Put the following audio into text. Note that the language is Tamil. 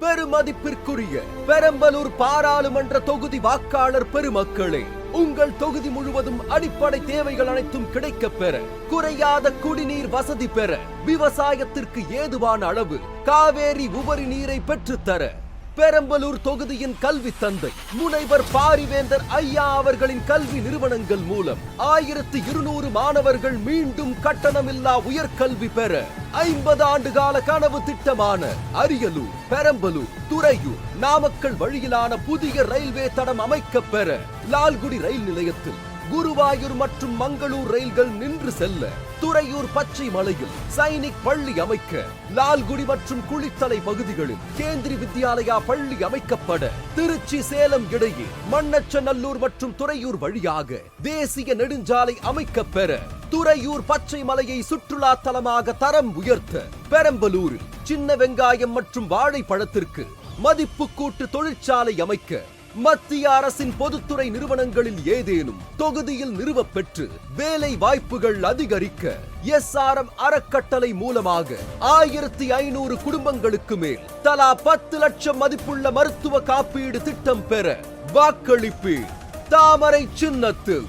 பெருமதிப்பிற்குரிய பெரம்பலூர் பாராளுமன்ற தொகுதி வாக்காளர் பெருமக்களே உங்கள் தொகுதி முழுவதும் அடிப்படை தேவைகள் அனைத்தும் கிடைக்க பெற குறையாத குடிநீர் வசதி பெற விவசாயத்திற்கு ஏதுவான அளவு காவேரி உபரி நீரை பெற்றுத்தர பெரம்பலூர் தொகுதியின் கல்வி தந்தை முனைவர் பாரிவேந்தர் ஐயா அவர்களின் கல்வி நிறுவனங்கள் மூலம் ஆயிரத்து இருநூறு மாணவர்கள் மீண்டும் கட்டணமில்லா உயர்கல்வி பெற ஐம்பது ஆண்டு கால கனவு திட்டமான அரியலூர் பெரம்பலூர் துறையூர் நாமக்கல் வழியிலான புதிய ரயில்வே தடம் அமைக்கப் பெற லால்குடி ரயில் நிலையத்தில் குருவாயூர் மற்றும் மங்களூர் ரயில்கள் நின்று செல்ல துறையூர் பச்சை மலையில் சைனிக் பள்ளி அமைக்க லால்குடி மற்றும் குளித்தலை பகுதிகளில் கேந்திரி வித்யாலயா பள்ளி அமைக்கப்பட திருச்சி சேலம் இடையே மண்ணச்சநல்லூர் மற்றும் துறையூர் வழியாக தேசிய நெடுஞ்சாலை அமைக்க பெற துறையூர் பச்சை மலையை சுற்றுலா தலமாக தரம் உயர்த்த பெரம்பலூரில் சின்ன வெங்காயம் மற்றும் வாழைப்பழத்திற்கு மதிப்பு கூட்டு தொழிற்சாலை அமைக்க மத்திய அரசின் பொதுத்துறை நிறுவனங்களில் ஏதேனும் தொகுதியில் நிறுவப்பெற்று வேலை வாய்ப்புகள் அதிகரிக்க எஸ் ஆர் எம் அறக்கட்டளை மூலமாக ஆயிரத்தி ஐநூறு குடும்பங்களுக்கு மேல் தலா பத்து லட்சம் மதிப்புள்ள மருத்துவ காப்பீடு திட்டம் பெற வாக்களிப்பு தாமரை சின்னத்தில்